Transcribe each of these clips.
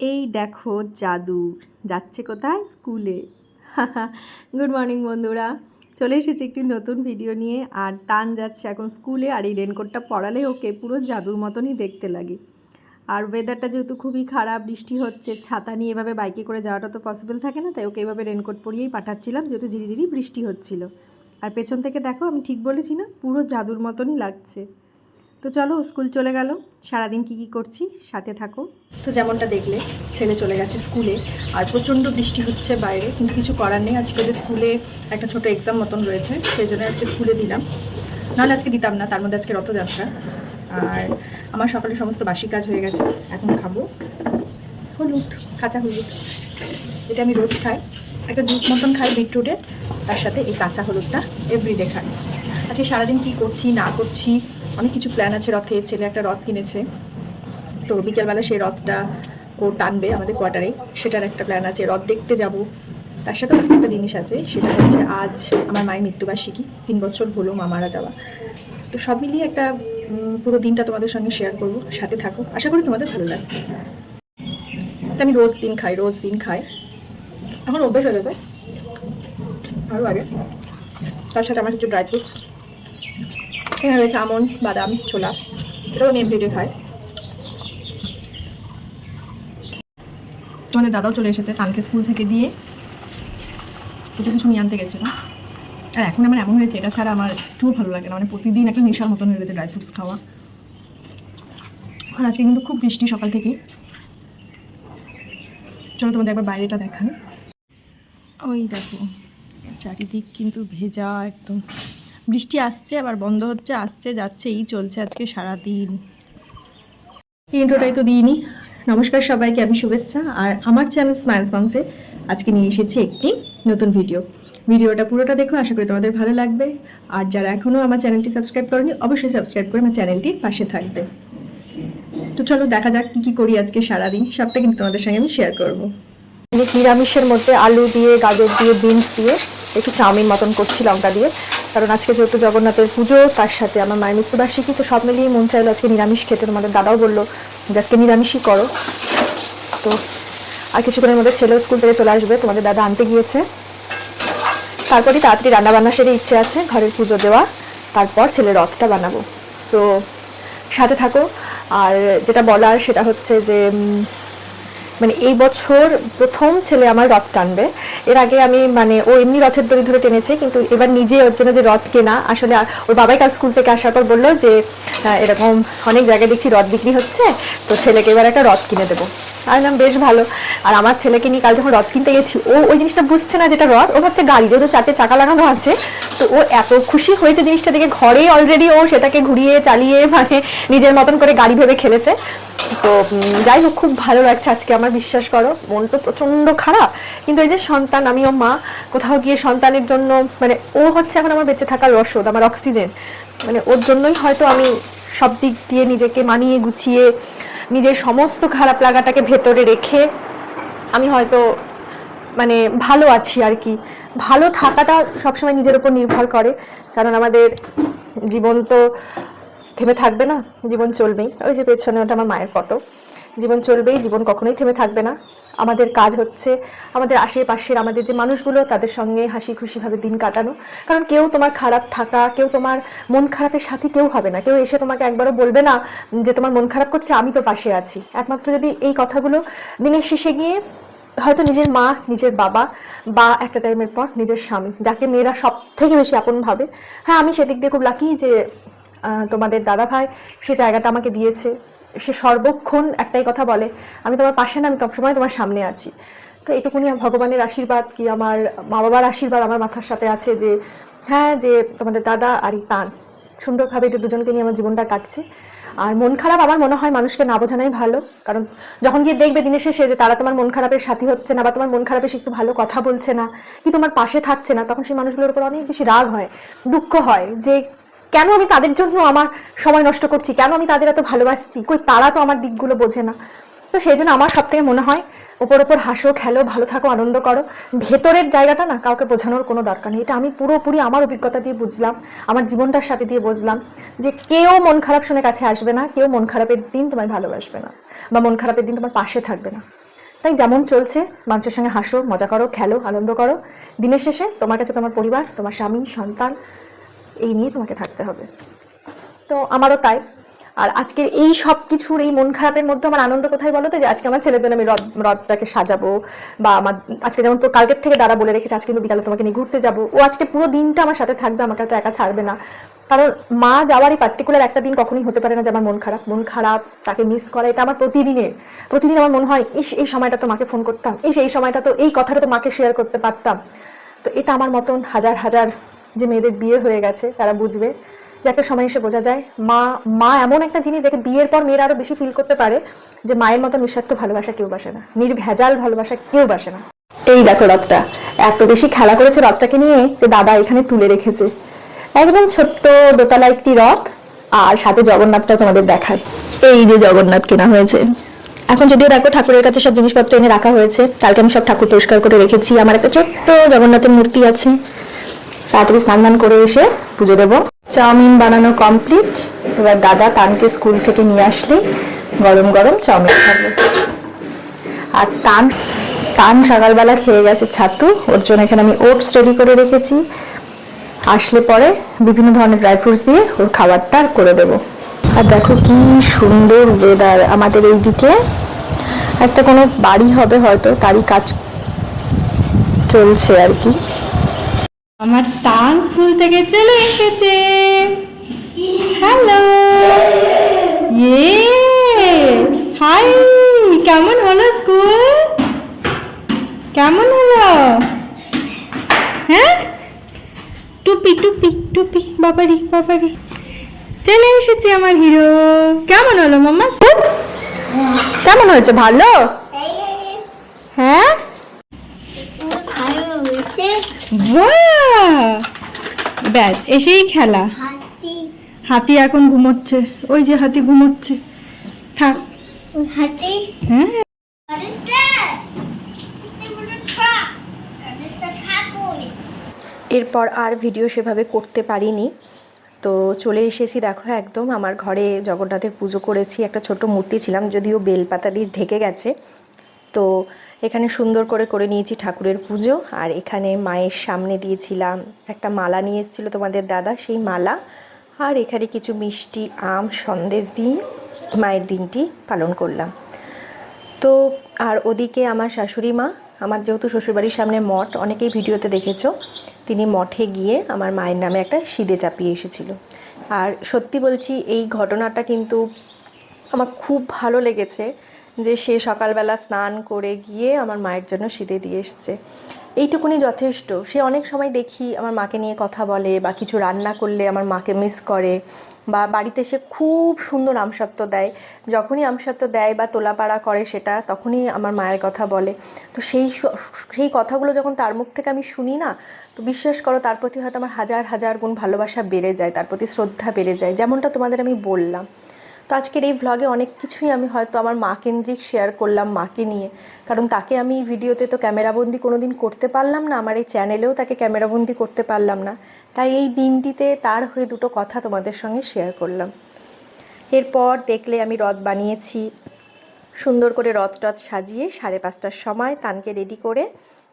এই দেখো জাদু, যাচ্ছে কোথায়? স্কুলে। গুড মর্নিং বন্ধুরা। চলে এসেছি একটি নতুন ভিডিও নিয়ে, আর টান যাচ্ছে এখন স্কুলে, আর এই রেনকোটটা পড়ালে ওকে পুরো জাদুর মতনই দেখতে লাগে। আর ওয়েদারটা যেহেতু খুবই খারাপ, বৃষ্টি হচ্ছে, ছাতা নিয়ে এভাবে বাইকে করে যাওয়াটা তো পসিবল থাকে না, তাই ওকে এভাবে রেনকোট পরিয়েই পাঠাচ্ছিলাম, যেহেতু ঝিরিঝিরি বৃষ্টি হচ্ছিল। আর পেছন থেকে দেখো, আমি ঠিক বলেছি না, পুরো জাদুর মতনই লাগছে। তো চলো, স্কুল চলে গেল। সারাদিন কি কি করছি, সাথে থাকো। তো যেমনটা দেখলে, ছেলে চলে গেছে স্কুলে, আর প্রচণ্ড বৃষ্টি হচ্ছে বাইরে, কিন্তু কিছু করার নেই। আজকে ওদের স্কুলে একটা ছোট এক্সাম মতন রয়েছে, সেই জন্য আজকে স্কুলে দিলাম। নাহলে আজকে দিতাম না, তার মধ্যে আজকে রথযাত্রা। আর আমার সকালে সমস্ত বাসি কাজ হয়ে গেছে, এখন খাব। হলুদ, কাঁচা হলুদ এটা আমি রোজ খাই। একটা জুস মতন খাই বিটরুটের তার সাথে এই কাঁচা হলুদটা এভরিডে খাই। আজকে সারাদিন কী করছি, না করছি অনেক কিছু প্ল্যান আছে, রথে ছেলে একটা রথ কিনেছে। তো বিকেলবেলা সেই রথটা ও টানবে আমাদের কোয়ার্টারে, সেটার একটা প্ল্যান আছে, রথ দেখতে যাব। তার সাথে আজকে একটা জিনিস আছে, সেটা হচ্ছে আজ আমার মায়ের মৃত্যুবার্ষিকী, তিন বছর হলো মা মারা যাওয়া। তো সব মিলিয়ে একটা পুরো দিনটা তোমাদের সঙ্গে শেয়ার করব, সাথে থাকো। আশা করি তোমাদের ভালো লাগবে। আমি রোজ দিন খাই, রোজ দিন খাই। এখন অভ্যেস হয়ে যেত আরও আগে। তার সাথে আমার কিছু ড্রাই ফ্রুটস এখানে রয়েছে আমন্ড বাদাম, ছোলা। এটাও এভরিডে খাই তোমাদের দাদাও চলে এসেছে কালকে স্কুল থেকে দিয়ে। কিছু কিছু নিয়ে আনতে গেছিল। আর এখন আমার এমন হয়েছে, এটা ছাড়া আমার একটুও ভালো লাগে না। মানে প্রতিদিন একটা নেশার মতন হয়ে গেছে ড্রাই ফ্রুটস খাওয়া। আর আজকে কিন্তু খুব বৃষ্টি সকাল থেকে চলো তোমাদের একবার বাইরেটা দেখাই। ওই দেখো, চারিদিক কিন্তু ভেজা একদম। বৃষ্টি আসছে, আবার বন্ধ হচ্ছে, আসছে, যাচ্ছে, এই চলছে আজকে সারাদিন। ইন্ট্রোটাই তো দিইনি। নমস্কার সবাইকে, আমি শুভেচ্ছা। আর আমার চ্যানেল স্মাইলস মামসে আজকে নিয়ে এসেছি একটি নতুন ভিডিও ভিডিওটা পুরোটা দেখো, আশা করি তোমাদের ভালো লাগবে। আর যারা এখনও আমার চ্যানেলটি সাবস্ক্রাইব করনি, অবশ্যই সাবস্ক্রাইব করে আমার চ্যানেলটির পাশে থাকবে। তো চলো দেখা যাক কী কী করি আজকে সারাদিন। সবটা কিন্তু তোমাদের সঙ্গে আমি শেয়ার করব। নিরামিষের মধ্যে আলু দিয়ে, গাজর দিয়ে, বিনস দিয়ে একটু চাউমিন মতন করছি, লঙ্কা দিয়ে। কারণ আজকে যেহেতু জগন্নাথের পুজো, তার সাথে আমার মায়ের মৃত্যুবার্ষিকী তো সব মিলিয়ে মন চাইলো আজকে নিরামিষ খেতে। তোমাদের দাদাও বলল যে আজকে নিরামিষই করো। তো আর কিছুক্ষণের মধ্যে ছেলেও স্কুল থেকে চলে আসবে, তোমাদের দাদা আনতে গিয়েছে। তারপরে তাড়াতাড়ি রান্না বান্না সেরে ইচ্ছে আছে, ঘরের পুজো দেওয়া, তারপর ছেলের রথটা বানাবো। তো সাথে থাকো। আর যেটা বলার সেটা হচ্ছে যে মানে এই বছর প্রথম ছেলে আমার রথ টানবে। এর আগে আমি মানে ও এমনি রথের দড়ি ধরে টেনেছে, কিন্তু এবার নিজে ওর জন্য যে রথ কেনা, আসলে ওর বাবাই কাল স্কুল থেকে আসার পর বলল যে এরকম অনেক জায়গায় দেখছি রথ বিক্রি হচ্ছে, তো ছেলেকে এবার একটা রথ কিনে দেবো। আর নাম বেশ ভালো। আর আমার ছেলেকে নিয়ে কাল যখন রথ কিনতে গেছি, ও ওই জিনিসটা বুঝছে না যেটা রথ, ও ভাবছে গাড়ি যেহেতু চারটে চাকা লাগানো আছে, তো ও এত খুশি হয়েছে জিনিসটা দেখে ঘরে অলরেডি ও সেটাকে ঘুরিয়ে চালিয়ে মানে নিজের মতন করে গাড়ি ভেবে খেলেছে। তো যাই হোক, খুব ভালো লাগছে আজকে, আমার বিশ্বাস করো। মন তো প্রচণ্ড খারাপ। কিন্তু এই যে সন্তান আমি আমিও মা, কোথাও গিয়ে সন্তানের জন্য মানে ও হচ্ছে এখন আমার বেঁচে থাকার রসদ, আমার অক্সিজেন। মানে ওর জন্যই হয়তো আমি সব দিক দিয়ে নিজেকে মানিয়ে গুছিয়ে, নিজের সমস্ত খারাপ লাগাটাকে ভেতরে রেখে, আমি হয়তো মানে ভালো আছি আর কি। ভালো থাকাটা সবসময় নিজের উপর নির্ভর করে। কারণ আমাদের জীবন তো থেমে থাকবে না, জীবন চলবেই। ওই যে পেছনে ওটা আমার মায়ের ফটো জীবন চলবেই, জীবন কখনোই থেমে থাকবে না। আমাদের কাজ হচ্ছে, আমাদের আশেপাশের, আমাদের যে মানুষগুলো, তাদের সঙ্গে হাসি খুশিভাবে দিন কাটানো। কারণ কেউ তোমার খারাপ থাকা, কেউ তোমার মন খারাপের সাথে কেউ হবে না। কেউ এসে তোমাকে একবারও বলবে না যে তোমার মন খারাপ করছে, আমি তো পাশে আছি। একমাত্র যদি এই কথাগুলো দিনের শেষে গিয়ে হয়তো নিজের মা, নিজের বাবা বা একটা টাইমের পর নিজের স্বামী, যাকে মেয়েরা সব থেকে বেশি আপন ভাবে। হ্যাঁ আমি সেদিক দিয়ে খুব লাকি যে তোমাদের দাদা ভাই, সে জায়গাটা আমাকে দিয়েছে। সে সর্বক্ষণ একটাই কথা বলে, আমি তোমার পাশে না, আমি সবসময় তোমার সামনে আছি। তো এটুকুনি ভগবানের আশীর্বাদ কি আমার মা বাবার আশীর্বাদ আমার মাথার সাথে আছে যে হ্যাঁ যে তোমাদের দাদা আর এই তান, সুন্দরভাবে এদের দুজনকে নিয়ে আমার জীবনটা কাটছে। আর মন খারাপ আমার মনে হয় মানুষকে না বোঝানোই ভালো, কারণ যখন গিয়ে দেখবে দিনের শেষে যে তারা তোমার মন খারাপের সাথী হচ্ছে না বা তোমার মন খারাপে সে একটু ভালো কথা বলছে না, কি তোমার পাশে থাকছে না, তখন সেই মানুষগুলোর উপর অনেক বেশি রাগ হয়, দুঃখ হয় যে কেন আমি তাদের জন্য আমার সময় নষ্ট করছি? কেন আমি তাদের এত ভালোবাসছি? কই তারা তো আমার দিকগুলো বোঝে না। তো সেই জন্য আমার সব থেকে মনে হয়, ওপর ওপর হাসো, খেলো, ভালো থাকো, আনন্দ করো। ভেতরের জায়গাটা না কাউকে বোঝানোর কোনো দরকার নেই। এটা আমি পুরোপুরি আমার অভিজ্ঞতা দিয়ে বুঝলাম, আমার জীবনটার সাথে দিয়ে বুঝলাম যে কেউ মন খারাপ শুনে কাছে আসবে না, কেউ মন খারাপের দিন তোমায় ভালোবাসবে না বা মন খারাপের দিন তোমার পাশে থাকবে না। তাই যেমন চলছে, মানুষের সঙ্গে হাসো, মজা করো, খেলো, আনন্দ করো। দিনের শেষে তোমার কাছে তোমার পরিবার, তোমার স্বামী, সন্তান এই নিয়ে তোমাকে থাকতে হবে। তো আমারও তাই। আর আজকের এই সব কিছুর এই মন খারাপের মধ্যে আমার আনন্দ কোথায় বলো তো? যে আজকে আমার ছেলের জন্য আমি রথ, রথটাকে সাজাবো বা আমার আজকে যেমন কালকের থেকে দাদা বলে রেখেছে, আজকে কিন্তু বিকালে তোমাকে নিয়ে ঘুরতে যাব। ও আজকে পুরো দিনটা আমার সাথে থাকবে, আমাকে তো একা ছাড়বে না। কারণ মা যাওয়ারই পার্টিকুলার একটা দিন কখনোই হতে পারে না যে আমার মন খারাপ। মন খারাপ, তাকে মিস করা, এটা আমার প্রতিদিনের। প্রতিদিন আমার মনে হয়, ইস, এই সময়টা তো মাকে ফোন করতাম। ইস, এই সময়টা তো, এই কথাটা তো মাকে শেয়ার করতে পারতাম। তো এটা আমার মতন হাজার হাজার যে মেয়েদের বিয়ে হয়ে গেছে, তারা বুঝবে। যে একটা সময় এসে বোঝা যায়, মা মা এমন একটা জিনিস যাকে বিয়ের পর মেয়েরা আরও বেশি ফিল করতে পারে যে মায়ের মতো নিঃস্বার্থ ভালোবাসা কেউ বাসে না। নির্ভেজাল ভালোবাসা কেউ বাসে না। এই দেখো রথটা, এত বেশি খেলা করেছে রথটাকে নিয়ে যে দাদা এখানে তুলে রেখেছে। একদম ছোট্ট দোতলা একটি রথ, আর সাথে জগন্নাথটা তোমাদের দেখায়। এই যে জগন্নাথ কেনা হয়েছে। এখন যদিও দেখো ঠাকুরের কাছে সব জিনিসপত্র এনে রাখা হয়েছে, কালকে আমি সব ঠাকুর পরিষ্কার করে রেখেছি। আমার একটা ছোট্ট জগন্নাথের মূর্তি আছে। তাড়াতাড়ি স্নান দান করে এসে পুজো দেবো। চাউমিন বানানো কমপ্লিট এবার দাদা তানকে স্কুল থেকে নিয়ে আসলে গরম গরম চাউমিন খাবে। আর তান তান সকালবেলা খেয়ে গেছে ছাতু। ওর জন্য এখানে আমি ওটস রেডি করে রেখেছি। আসলে পরে বিভিন্ন ধরনের ড্রাই ফ্রুটস দিয়ে ওর খাবারটা করে দেব। আর দেখো কি সুন্দর ওয়েদার আমাদের এই দিকে একটা কোনো বাড়ি হবে হয়তো, তারই কাজ চলছে আর কি। আমার টান স্কুল থেকে চলে এসেছে। হ্যালো ইয়ে হাই কেমন হলো স্কুল? কেমন হলো? হ্যাঁ? টুপি টুপি টুপি বাবারি বাবারি। চলে এসেছে আমার হিরো। কেমন হলো মাম্মা স্কুল? কেমন হয়েছে ভালো? হ্যাঁ! ব্যাস এসেই খেলা। হাতি। হাতি এখন ঘুমোচ্ছে। ওই যে হাতি ঘুমোচ্ছে। থাক। হাতি। হ্যাঁ। এরপর আর ভিডিও সেভাবে করতে পারিনি। তো চলে এসেছি দেখো একদম আমার ঘরে জগন্নাথের পুজো করেছি। একটা ছোট মূর্তি ছিলাম যদিও বেলপাতা দিয়ে ঢেকে গেছে। তো এখানে সুন্দর করে করে নিয়েছি ঠাকুরের পুজো। আর এখানে মায়ের সামনে দিয়েছিলাম একটা মালা নিয়ে এসেছিল তোমাদের দাদা, সেই মালা। আর এখানে কিছু মিষ্টি, আম, সন্দেশ দিয়ে মায়ের দিনটি পালন করলাম। তো, আর ওদিকে আমার শাশুড়ি মা, আমার যেহেতু শ্বশুরবাড়ির সামনে মঠ, অনেকেই ভিডিওতে দেখেছ, তিনি মঠে গিয়ে আমার মায়ের নামে একটা সিদে চাপিয়ে এসেছিল। আর সত্যি বলছি, এই ঘটনাটা কিন্তু আমার খুব ভালো লেগেছে। যে সে সকালবেলা স্নান করে গিয়ে আমার মায়ের জন্য সিদে দিয়ে এসছে। এইটুকুনি যথেষ্ট। সে অনেক সময় দেখি আমার মাকে নিয়ে কথা বলে বা কিছু রান্না করলে আমার মাকে মিস করে বা বাড়িতে সে খুব সুন্দর আমসত্ব দেয়। যখনই আমসত্ব দেয় বা তোলাপাড়া করে সেটা, তখনই আমার মায়ের কথা বলে। তো সেই সেই কথাগুলো যখন তার মুখ থেকে আমি শুনি না, তো বিশ্বাস করো তার প্রতি হয়তো আমার হাজার হাজার গুণ ভালোবাসা বেড়ে যায়, তার প্রতি শ্রদ্ধা বেড়ে যায়, যেমনটা তোমাদের আমি বললাম। তো আজকের এই ভ্লগে অনেক কিছুই আমি হয়তো আমার মা কেন্দ্রিক শেয়ার করলাম মাকে নিয়ে। কারণ তাকে আমি ভিডিওতে তো ক্যামেরাবন্দি কোনো দিন করতে পারলাম না, আমার এই চ্যানেলেও তাকে ক্যামেরাবন্দি করতে পারলাম না। তাই এই দিনটিতে তার হয়ে দুটো কথা তোমাদের সঙ্গে শেয়ার করলাম। এরপর দেখলে আমি রথ বানিয়েছি। সুন্দর করে রথ টথ সাজিয়ে সাড়ে পাঁচটার সময় তানকে রেডি করে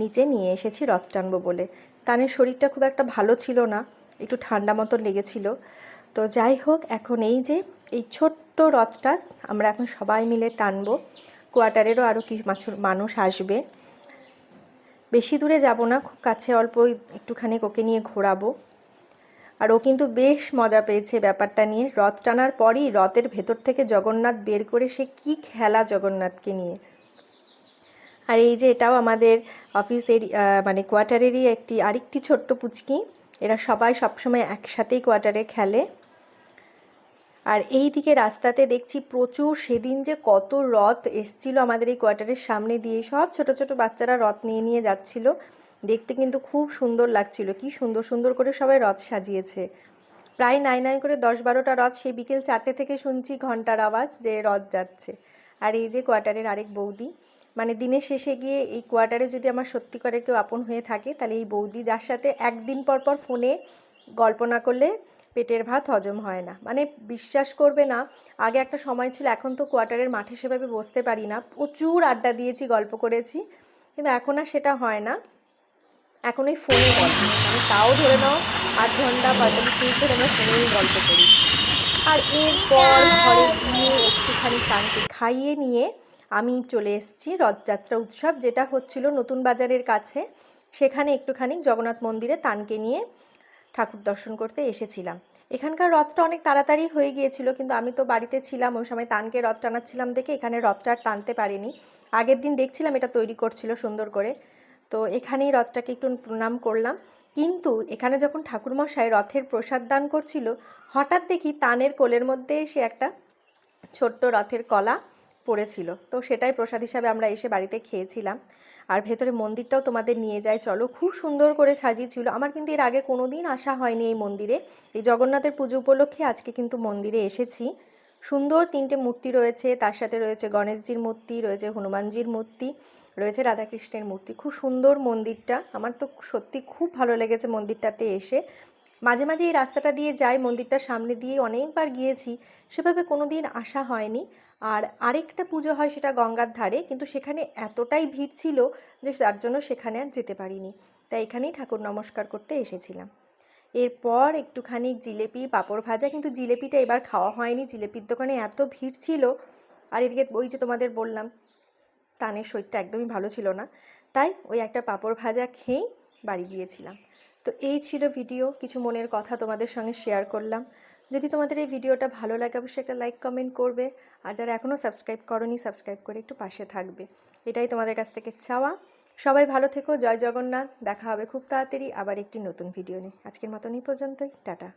নিচে নিয়ে এসেছি রথ টানবো বলে। তানের শরীরটা খুব একটা ভালো ছিল না, একটু ঠান্ডা মতো লেগেছিল। তো যাই হোক, এখন এই যে, এই ছোট্ট রথটা আমরা এখন সবাই মিলে টানবো। কোয়ার্টারেরও আরও কি মানুষ আসবে। বেশি দূরে যাব না, খুব কাছে অল্প একটুখানি ওকে নিয়ে ঘোরাবো। আর ও কিন্তু বেশ মজা পেয়েছে ব্যাপারটা নিয়ে। রথ টানার পরই রথের ভেতর থেকে জগন্নাথ বের করে সে কি খেলা জগন্নাথকে নিয়ে। আর এই যে, এটাও আমাদের অফিসের মানে কোয়ার্টারেরই একটি আরেকটি ছোট্ট পুচকি। এরা সবাই সবসময় একসাথেই কোয়ার্টারে খেলে। আর এই দিকে রাস্তাতে দেখছি প্রচুর সেদিন যে কত রথ এসছিল আমাদের এই কোয়ার্টারের সামনে দিয়ে। সব ছোট ছোট বাচ্চারা রথ নিয়ে নিয়ে যাচ্ছিল। দেখতে কিন্তু খুব সুন্দর লাগছিল। কি সুন্দর সুন্দর করে সবাই রথ সাজিয়েছে। প্রায় নাই নাই করে দশ বারোটা রথ সেই বিকেল চারটে থেকে শুনছি ঘণ্টার আওয়াজ যে রথ যাচ্ছে। আর এই যে কোয়ার্টারের আরেক বৌদি মানে দিনের শেষে গিয়ে এই কোয়ার্টারে যদি আমার সত্যি করে কেউ আপন হয়ে থাকে, তাহলে এই বৌদি যার সাথে একদিন পর পর ফোনে গল্প না করলে পেটের ভাত হজম হয় না। মানে বিশ্বাস করবে না, আগে একটা সময় ছিল, এখন তো কোয়ার্টারের মাঠে সেভাবে বসতে পারি না। প্রচুর আড্ডা দিয়েছি, গল্প করেছি, কিন্তু এখন আর সেটা হয় না। এখন ওই ফোনে মানে তাও ধরে নাও, আধ ঘণ্টা, পঁয়তাল্লিশ মিনিট ধরে আমরা ফোনেই গল্প করি। আর এরপর ঘরে একটুখানি কানকে খাইয়ে নিয়ে আমি চলে এসেছি রথযাত্রা উৎসব, যেটা হচ্ছিল নতুন বাজারের কাছে। সেখানে একটুখানি জগন্নাথ মন্দিরে তানকে নিয়ে ঠাকুর দর্শন করতে এসেছিলাম। এখানকার রথটা অনেক তাড়াতাড়ি হয়ে গিয়েছিল, কিন্তু আমি তো বাড়িতে ছিলাম, ওই সময় তানকে রথ টানাচ্ছিলাম দেখে এখানে রথটা আর টানতে পারিনি। আগের দিন দেখছিলাম এটা তৈরি করছিল সুন্দর করে। তো এখানেই রথটাকে একটু প্রণাম করলাম। কিন্তু এখানে যখন ঠাকুরমশাই রথের প্রসাদ দান করছিল, হঠাৎ দেখি তানের কোলের মধ্যে এসে একটা ছোট্ট রথের কলা পড়েছিল। তো সেটাই প্রসাদ হিসাবে আমরা এসে বাড়িতে খেয়েছিলাম। আর ভেতরে মন্দিরটাও তোমাদের নিয়ে যায়। চলো, খুব সুন্দর করে সাজিয়েছিল। আমার কিন্তু এর আগে কোনো দিন আসা হয়নি এই মন্দিরে। এই জগন্নাথের পুজো উপলক্ষে আজকে কিন্তু মন্দিরে এসেছি। সুন্দর তিনটে মূর্তি রয়েছে। তার সাথে রয়েছে গণেশজির মূর্তি, রয়েছে হনুমানজির মূর্তি, রয়েছে রাধাকৃষ্ণের মূর্তি। খুব সুন্দর মন্দিরটা। আমার তো সত্যি খুব ভালো লেগেছে মন্দিরটাতে এসে। মাঝে মাঝে এই রাস্তাটা দিয়ে যাই, মন্দিরটার সামনে দিয়ে অনেকবার গিয়েছি, সেভাবে কোনো দিন আসা হয়নি। আর আরেকটা পুজো হয় সেটা গঙ্গার ধারে, কিন্তু সেখানে এতটাই ভিড় ছিল যে তার জন্য সেখানে আর যেতে পারিনি। তাই এখানেই ঠাকুর নমস্কার করতে এসেছিলাম। এরপর একটুখানি জিলেপি, পাঁপড় ভাজা, কিন্তু জিলেপিটা এবার খাওয়া হয়নি। জিলেপির দোকানে এত ভিড় ছিল। আর এদিকে ওই যে তোমাদের বললাম, তানের শরীরটা একদমই ভালো ছিল না। তাই ওই একটা পাঁপড় ভাজা খেয়েই বাড়ি গিয়েছিলাম। তো এই ছিল ভিডিও। কিছু মনের কথা তোমাদের সঙ্গে শেয়ার করলাম। যদি তোমাদের এই ভিডিওটা ভালো লাগে, অবশ্যই একটা লাইক কমেন্ট করবে। আর যারা এখনও সাবস্ক্রাইব করনি সাবস্ক্রাইব করে একটু পাশে থাকবে। এটাই তোমাদের কাছ থেকে চাওয়া। সবাই ভালো থেকো। জয় জগন্নাথ। দেখা হবে খুব তাড়াতাড়ি আবার একটি নতুন ভিডিও নিয়ে। আজকের মতন এই পর্যন্তই। টাটা।